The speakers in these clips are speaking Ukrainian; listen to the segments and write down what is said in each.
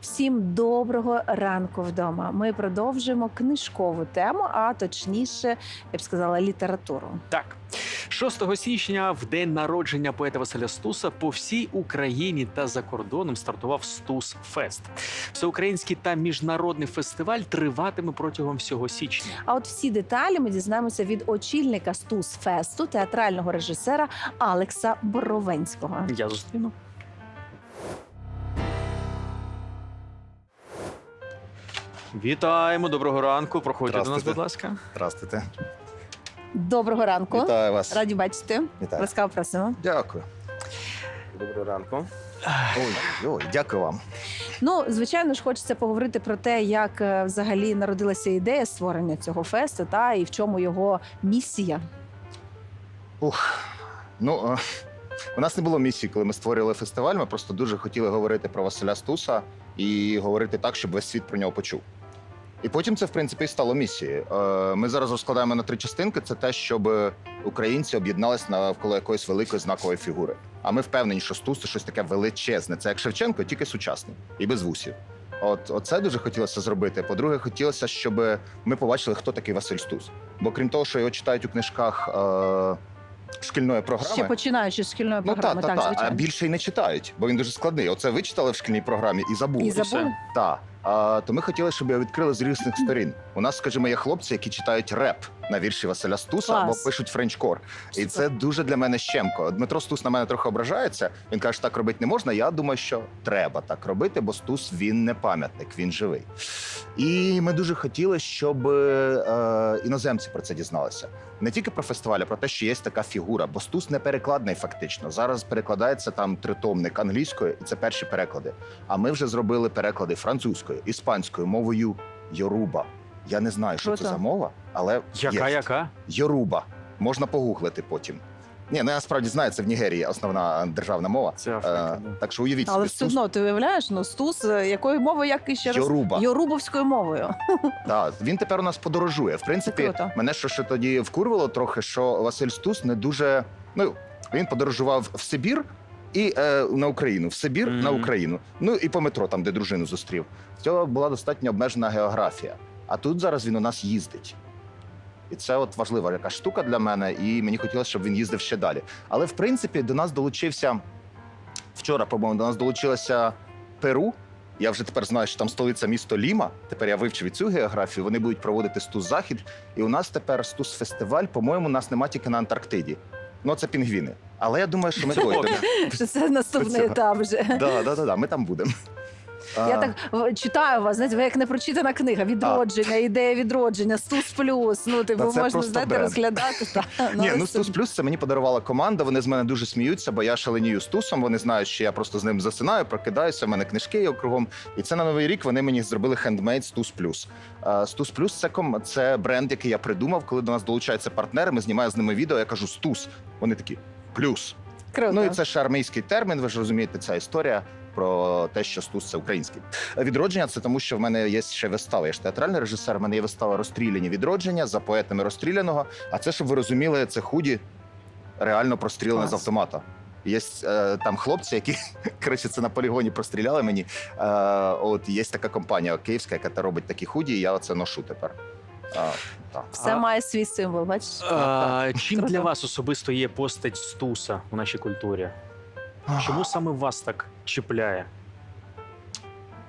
Всім доброго ранку вдома. Ми продовжуємо книжкову тему, а точніше, я б сказала, літературу. Так, 6 січня, в день народження поета Василя Стуса, по всій Україні та за кордоном стартував Стус Фест. Всеукраїнський та міжнародний фестиваль триватиме протягом всього січня. А от всі деталі ми дізнаємося від очільника Стус Фесту, театрального режисера Алекса Боровенського. Я зустріну. Вітаємо, доброго ранку. Проходьте до нас, будь ласка. Здравствуйте. Доброго ранку. Вітаю вас. Раді бачити. Вітаю. Ласкаво просимо. Дякую. Доброго ранку. Ой, ой, дякую вам. Ну, звичайно ж, хочеться поговорити про те, як е, взагалі народилася ідея створення цього фесту, та і в чому його місія. Ух. Ну, е, у нас не було місії, коли ми створювали фестиваль. Ми просто дуже хотіли говорити про Василя Стуса і говорити так, щоб весь світ про нього почув. І потім це, в принципі, і стало місією. Е, Ми зараз розкладаємо на три частинки. Це те, щоб українці об'єднались навколо якоїсь великої знакової фігури. А ми впевнені, що Стус це щось таке величезне. Це як Шевченко, тільки сучасний і без вусів. От оце дуже хотілося зробити. По-друге, хотілося, щоб ми побачили, хто такий Василь Стус. Бо крім того, що його читають у книжках е- шкільної програми. Ще починаючи з шкільної Ну програми, та, та, так, та. а більше й не читають, бо він дуже складний. Оце ви читали в шкільній програмі і забули. І забули? Так. А, то ми хотіли, щоб його відкрили з різних сторін. У нас, скажімо, є хлопці, які читають реп на вірші Василя Стуса Клас. або пишуть френчкор. І це дуже для мене щемко. Дмитро Стус на мене трохи ображається. Він каже, що так робити не можна. Я думаю, що треба так робити, бо Стус він не пам'ятник, він живий. І ми дуже хотіли, щоб е, іноземці про це дізналися. Не тільки про фестиваль, а про те, що є така фігура, бо Стус не перекладний фактично. Зараз перекладається там тритомник англійською, і це перші переклади. А ми вже зробили переклади французькою, іспанською, мовою Йоруба. Я не знаю, що Круто. це за мова, але Яка, є. яка? Йоруба. Можна погуглити потім. Ні, ну я насправді знаю, це в Нігерії основна державна мова. Це Е, да. так що уявіть Але собі, все Стус одно ти уявляєш, ну стус е, якою мовою, як і ще раз Йоруба. Йорубовською мовою. Так, він тепер у нас подорожує. В принципі, Круто. мене що ще тоді вкурвало трохи, що Василь Стус не дуже. Ну він подорожував в Сибір і е, на Україну, в Сибір Мгм. на Україну. Ну і по метро, там де дружину зустрів. Цього була достатньо обмежена географія. А тут зараз він у нас їздить. І це от важлива яка штука для мене, і мені хотілося, щоб він їздив ще далі. Але в принципі до нас долучився вчора, по-моєму, до нас долучилася Перу. Я вже тепер знаю, що там столиця місто Ліма. Тепер я вивчив і цю географію. Вони будуть проводити стус захід. І у нас тепер стус фестиваль. По-моєму, нас нема тільки на Антарктиді. Ну, це пінгвіни. Але я думаю, що ми дойдемо. Що це наступний цього. етап вже. Да, да, да, да, ми там будемо. Я так в- читаю вас, знаєте, ви як не прочитана книга. Відродження, ідея відродження, стус плюс. Ну, типу, Та це можна просто знаєте, бренд. розглядати. Та, Ні, ну Стус Плюс це мені подарувала команда. Вони з мене дуже сміються, бо я шаленію Стусом. Вони знають, що я просто з ним засинаю, прокидаюся. в мене книжки є кругом. І це на новий рік вони мені зробили хендмейд Стус Плюс. Е, Стус Плюс це ком це бренд, який я придумав. Коли до нас долучаються партнери, ми знімаємо з ними відео. Я кажу Стус. Вони такі плюс. Круто. Ну і це ж армійський термін. Ви ж розумієте, ця історія про те, що Стус це український. Відродження це тому, що в мене є ще вистава. Я ж театральний режисер. в мене є вистава розстріляні відродження за поетами розстріляного. А це, щоб ви розуміли, це худі реально простріляне Клас. з автомата. Є е, там хлопці, які коротше, це на полігоні простріляли мені. Е, от є така компанія київська, яка робить такі худі, і я оце ношу тепер. А, так. Все А- має свій символ, бачиш? А, чим для вас особисто є постать Стуса у нашій культурі? Чому саме вас так чіпляє?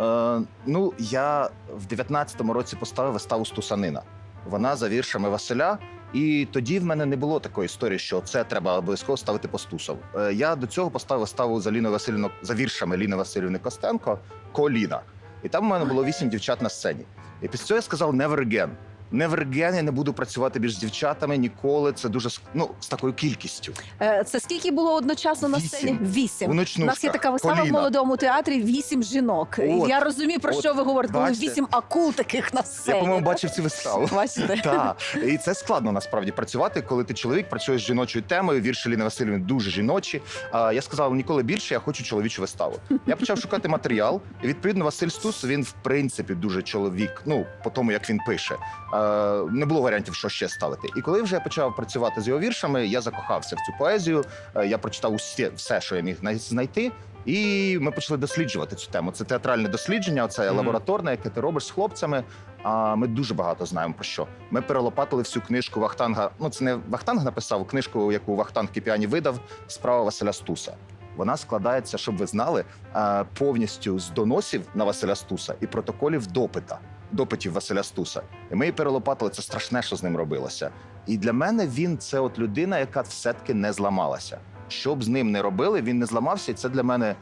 Е, ну, я в 19-му році поставив виставу Стусанина. Вона за віршами Василя. І тоді в мене не було такої історії, що це треба обов'язково ставити по Стусов. Е, я до цього поставив виставу за Ліною Васильівну, за віршами Ліни Васильівни Костенко Коліна. І там у мене було вісім дівчат на сцені. І після цього я сказав never again. Again, я не буду працювати більш з дівчатами ніколи. Це дуже ну, з такою кількістю. Е, Це скільки було одночасно на Вісім. сцені? Вісім. У ночнушках. нас є така вистава в молодому театрі Вісім жінок. От, я розумію, про от, що ви говорите, коли бачите? вісім акул таких на сцені. Я, по-моєму, бачив цю виставу. Бачите? Так, і це складно насправді працювати, коли ти чоловік працюєш з жіночою темою. Вірші Ліни Васильівни дуже жіночі. А я сказав, ніколи більше я хочу чоловічу виставу. Я почав шукати матеріал, і відповідно Василь Стус він в принципі дуже чоловік. Ну по тому як він пише. Е, не було варіантів, що ще ставити. І коли вже я почав працювати з його віршами, я закохався в цю поезію. Е, я прочитав усі, все, що я міг знайти. І ми почали досліджувати цю тему. Це театральне дослідження, це Мгм. лабораторне, яке ти робиш з хлопцями. А ми дуже багато знаємо про що. Ми перелопатили всю книжку Вахтанга. Ну це не Вахтанг написав книжку, яку Вахтанг Кіпіані видав. Справа Василя Стуса. Вона складається, щоб ви знали, е, повністю з доносів на Василя Стуса і протоколів допита, допитів Василя Стуса. І ми її перелопатили. Це страшне, що з ним робилося. І для мене він це от людина, яка все-таки не зламалася. Що б з ним не робили, він не зламався, і це для мене,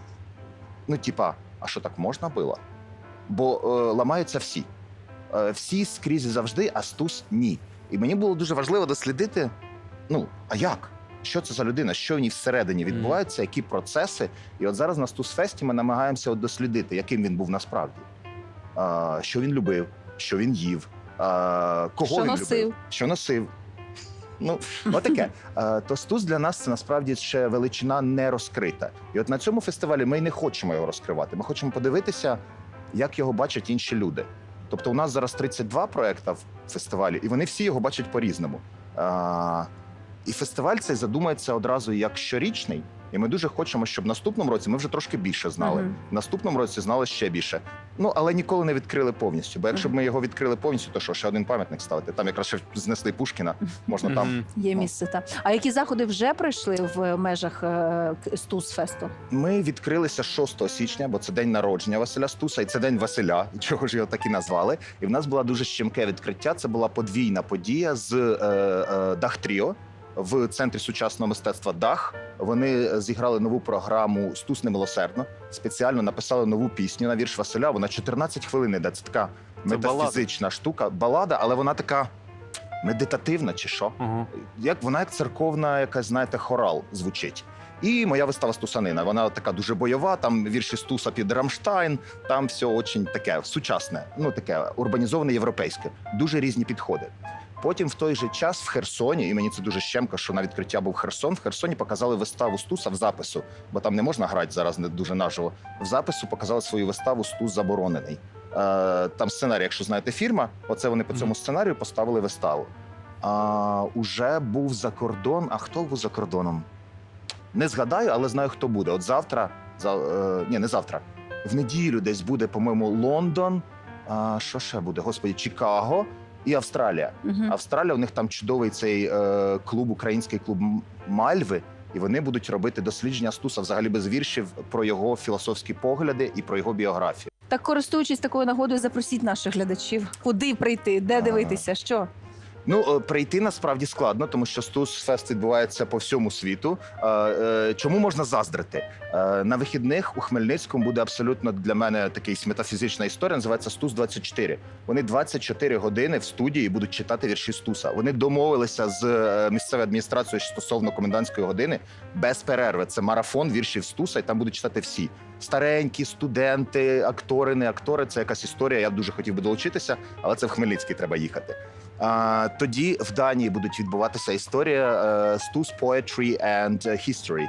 ну, типа, а що так можна було? Бо е, ламаються всі. Е, всі скрізь завжди, а Стус ні. І мені було дуже важливо дослідити: ну, а як? Що це за людина? Що в ній всередині відбувається, які процеси? І от зараз на Стусфесті ми намагаємося от дослідити, яким він був насправді. Що він любив, що він їв, кого Що він носив. любив, що носив. Ну, отаке. Е, То для нас це насправді ще величина не розкрита. І от на цьому фестивалі ми не хочемо його розкривати. Ми хочемо подивитися, як його бачать інші люди. Тобто, у нас зараз 32 проекти в фестивалі, і вони всі його бачать по-різному. І фестиваль цей задумається одразу як щорічний. І ми дуже хочемо, щоб в наступному році ми вже трошки більше знали. В наступному році знали ще більше. Ну але ніколи не відкрили повністю. Бо якщо б ми його відкрили повністю, то що ще один пам'ятник ставити? Там якраз ще знесли Пушкіна, можна там Є Ну. місце та а які заходи вже пройшли в межах е, Стусфесту? Ми відкрилися 6 січня, бо це день народження Василя Стуса, і це день Василя, чого ж його так і назвали. І в нас була дуже щемке відкриття. Це була подвійна подія з е, е, Дах Тріо в центрі сучасного мистецтва Дах. Вони зіграли нову програму Стус немилосердно. Спеціально написали нову пісню на вірш Василя. Вона 14 хвилин іде. Це така метафізична штука, балада, але вона така медитативна, чи що Ага. як вона як церковна, якась знаєте, хорал звучить. І моя вистава Стусанина. Вона така дуже бойова. Там вірші Стуса під Рамштайн. Там все очень таке сучасне, ну таке урбанізоване європейське. Дуже різні підходи. Потім в той же час в Херсоні, і мені це дуже щемко, що на відкриття був Херсон. В Херсоні показали виставу Стуса в запису, бо там не можна грати зараз не дуже наживо. В запису показали свою виставу Стус заборонений. Е, там сценарій, якщо знаєте, фірма, оце вони по цьому сценарію поставили виставу. А, уже був за кордон. А хто був за кордоном? Не згадаю, але знаю, хто буде. От завтра, за, е, ні, не завтра. В неділю десь буде, по-моєму, Лондон. А, що ще буде? Господі, Чикаго і Австралія. Угу. Австралія, у них там чудовий цей е, клуб, український клуб Мальви. І вони будуть робити дослідження Стуса взагалі без віршів про його філософські погляди і про його біографію. Так, користуючись такою нагодою, запросіть наших глядачів. Куди прийти, де дивитися, що? Ну е, прийти насправді складно, тому що Стус Фест відбувається по всьому світу. Е, е, Чому можна заздрити? На вихідних у Хмельницькому буде абсолютно для мене такий метафізична історія. Називається Стус 24 Вони 24 години в студії будуть читати вірші Стуса. Вони домовилися з місцевою адміністрацією стосовно комендантської години без перерви. Це марафон віршів Стуса, і там будуть читати всі. Старенькі студенти, актори, не актори. Це якась історія. Я дуже хотів би долучитися, але це в Хмельницький треба їхати. Тоді в Данії будуть відбуватися історія е, Стус Poetry and History.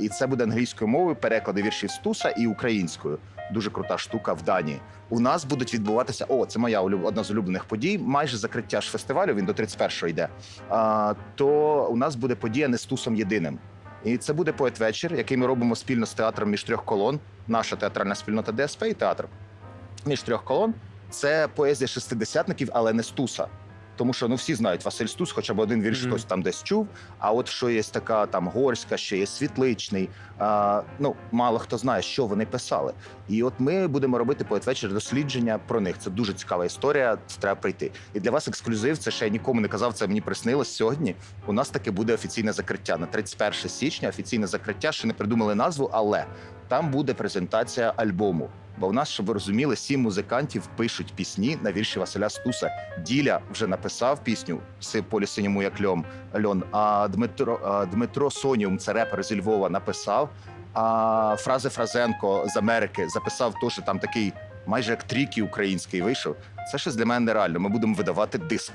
І це буде англійською мовою, переклади віршів Стуса і українською. Дуже крута штука в Данії. У нас будуть відбуватися. О, це моя одна з улюблених подій. Майже закриття ж фестивалю. Він до 31-го йде. А, то у нас буде подія не Стусом єдиним. І це буде поет-вечір, який ми робимо спільно з театром між трьох колон. Наша театральна спільнота ДСП і театр між трьох колон. Це поезія шестидесятників, але не Стуса. Тому що ну всі знають Василь Стус, хоча б один вірш Мгм. хтось там десь чув. А от що є така там горська, ще є світличний. А, ну мало хто знає, що вони писали. І от ми будемо робити поет-вечір дослідження про них. Це дуже цікава історія. Це Треба прийти. І для вас ексклюзив. Це ще я нікому не казав. Це мені приснилось сьогодні. У нас таке буде офіційне закриття на 31 січня. Офіційне закриття. Ще не придумали назву, але там буде презентація альбому. Бо в нас, щоб ви розуміли, сім музикантів пишуть пісні на вірші Василя Стуса. Діля вже написав пісню «Си полі синьому як льом льон. А Дмитро Дмитро Соніум, це репер зі Львова, написав. А Фрази Фразенко з Америки записав теж там такий, майже як трікі український вийшов. Це щось для мене нереально. Ми будемо видавати диск.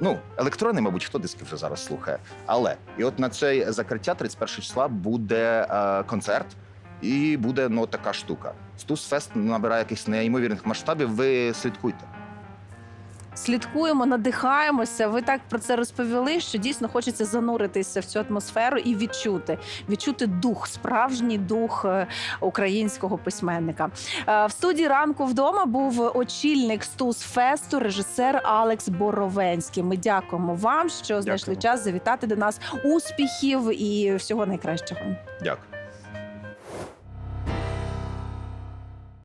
Ну, електронний, мабуть, хто диски вже зараз слухає. Але і от на це закриття 31 числа буде е, концерт. І буде ну така штука. Стус Фест набирає якихось неймовірних масштабів. Ви слідкуйте. слідкуємо, надихаємося. Ви так про це розповіли, що дійсно хочеться зануритися в цю атмосферу і відчути, відчути дух, справжній дух е, українського письменника. Е, В студії ранку вдома був очільник Стус Фесту, режисер Алекс Боровенський. Ми дякуємо вам, що знайшли Дякуємо. час завітати до нас. Успіхів і всього найкращого. Дякую.